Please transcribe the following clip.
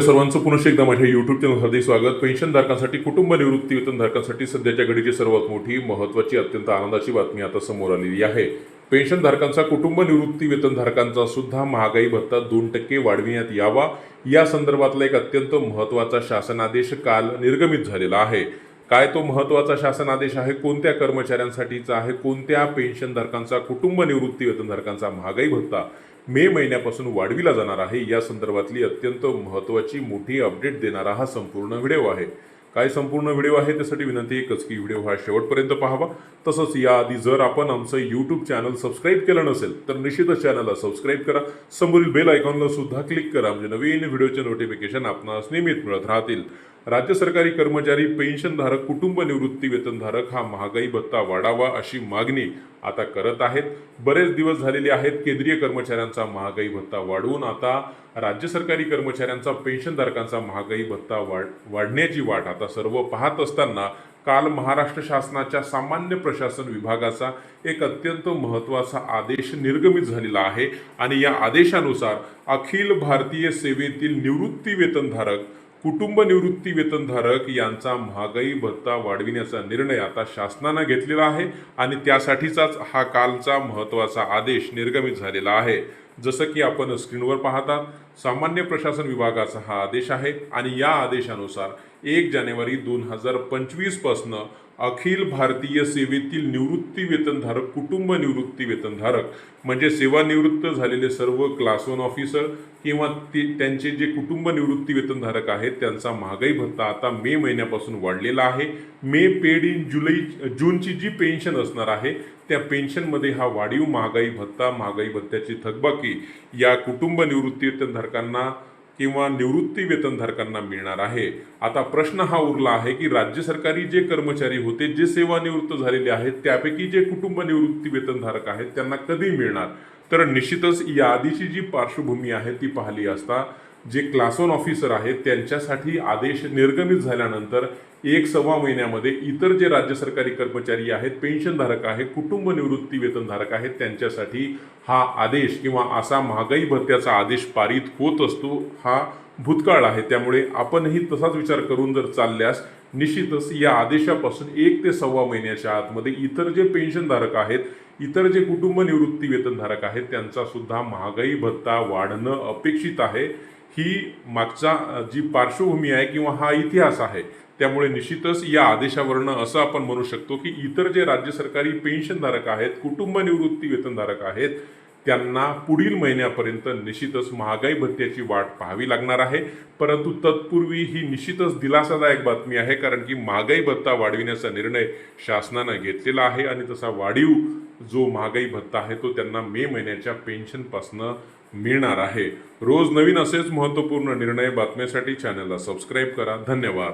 सर्वांचं पुनश्च एकदा माझ्या युट्यूब चॅनल हार्दिक स्वागत. पेन्शनधारकांसाठी कुटुंब निवृत्ती वेतनधारकांसाठी सध्याच्या घडीची सर्वात मोठी महत्त्वाची अत्यंत आनंदाची बातमी आता समोर आलेली आहे. पेन्शनधारकांचा कुटुंब निवृत्ती वेतनधारकांचा सुद्धा महागाई भत्ता दोन टक्के वाढविण्यात यावा. या संदर्भातला एक अत्यंत महत्त्वाचा शासनादेश काल निर्गमित झालेला आहे. काय तो महत्त्वाचा शासनादेश आहे कोणत्या कर्मचाऱ्यांसाठीचा आहे कोणत्या पेन्शनधारकांचा कुटुंब निवृत्ती वेतनधारकांचा महागाई भत्ता मे महिन्यापासून वाढविला जाणार आहे या संदर्भातली अत्यंत महत्त्वाची मोठी अपडेट देणारा हा संपूर्ण व्हिडिओ आहे. काय संपूर्ण व्हिडिओ आहे त्यासाठी विनंती एकच की व्हिडिओ हा शेवटपर्यंत पाहावा. तसंच याआधी जर आपण आमचं यूट्यूब चॅनल सबस्क्राईब केलं नसेल तर निश्चितच चॅनलला सबस्क्राईब करा. समोरील बेल आयकॉनला सुद्धा क्लिक करा म्हणजे नवीन व्हिडिओचे नोटिफिकेशन आपणास नियमित मिळत राहतील. राज्य सरकारी कर्मचारी पेन्शनधारक कुटुंब निवृत्ती वेतनधारक हा महागाई भत्ता वाढावा अशी मागणी आता करत आहेत. बरेच दिवस झालेले आहेत केंद्रीय कर्मचाऱ्यांचा महागाई भत्ता वाढवून आता राज्य सरकारी कर्मचाऱ्यांचा पेन्शनधारकांचा महागाई भत्ता वाढ वाढण्याची वाट आता सर्व पाहत असताना काल महाराष्ट्र शासनाच्या सामान्य प्रशासन विभागाचा एक अत्यंत महत्त्वाचा आदेश निर्गमित झालेला आहे आणि या आदेशानुसार अखिल भारतीय सेवेतील निवृत्ती वेतनधारक कुटुंब निवृत्ती वेतनधारक यांचा महागाई भत्ता वाढविण्याचा निर्णय आता शासनानं घेतलेला आहे आणि त्यासाठीचाच हा कालचा महत्त्वाचा आदेश निर्गमित झालेला आहे. जसं की आपण स्क्रीनवर पाहतात सामान्य प्रशासन विभागाचा हा आदेश आहे आणि या आदेशानुसार एक जानेवारी दोन हजार पंचवीसपासनं अखिल भारतीय सेवेतील निवृत्ती वेतनधारक कुटुंब निवृत्ती वेतनधारक म्हणजे सेवानिवृत्त झालेले सर्व क्लास वन ऑफिसर किंवा ते त्यांचे जे कुटुंब निवृत्ती वेतनधारक आहेत त्यांचा महागाई भत्ता आता मे महिन्यापासून वाढलेला आहे. मे पेड इन जुलै जूनची जी पेन्शन असणार आहे त्या पेन्शनमध्ये हा वाढीव महागाई भत्ता महागाई भत्त्याची थकबाकी या कुटुंब निवृत्ती वेतनधारकांना किंवा निवृत्ती वेतनधारकांना मिळणार आहे. आता प्रश्न हा उरला आहे की राज्य सरकारी जे कर्मचारी होते जे सेवानिवृत्त झालेले आहेत त्यापैकी जे कुटुंब निवृत्ती वेतनधारक आहेत त्यांना कधी मिळणार? तर निश्चितच या आधीची जी पार्श्वभूमी आहे ती पाहिली असता जे क्लास वन ऑफिसर आहेत त्यांच्यासाठी आदेश निर्गमित झाल्यानंतर एक सव्वा महिन्यामध्ये इतर जे राज्य सरकारी कर्मचारी आहेत पेन्शनधारक आहेत कुटुंब निवृत्ती वेतनधारक आहेत त्यांच्यासाठी हा आदेश किंवा असा महागाई भत्त्याचा आदेश पारित होत असतो हा भूतकाळ आहे. त्यामुळे आपणही तसाच विचार करून जर चालल्यास निश्चितच या आदेशापासून एक ते सव्वा महिन्याच्या आतमध्ये इतर जे पेन्शनधारक आहेत इतर जे कुटुंब निवृत्ती वेतनधारक आहेत त्यांचा सुद्धा महागाई भत्ता वाढणं अपेक्षित आहे. ही मागचा जी पार्श्वभूमी आहे किंवा हा इतिहास आहे त्यामुळे निश्चितच या आदेशावरनं असं आपण म्हणू शकतो की इतर जे राज्य सरकारी पेन्शनधारक आहेत कुटुंब निवृत्ती वेतनधारक आहेत त्यांना पुढील महिन्यापर्यंत निश्चितच महागाई भत्त्याची वाट पाहावी लागणार आहे. परंतु तत्पूर्वी ही निश्चितच दिलासादायक बातमी आहे कारण की महागाई भत्ता वाढविण्याचा निर्णय शासनानं घेतलेला आहे आणि तसा वाढीव जो महागाई भत्ता आहे तो त्यांना मे महिन्याच्या पेन्शनपासनं मिळणार आहे. रोज नवीन असेच महत्त्वपूर्ण निर्णय बातम्यासाठी चॅनलला सबस्क्राईब करा. धन्यवाद.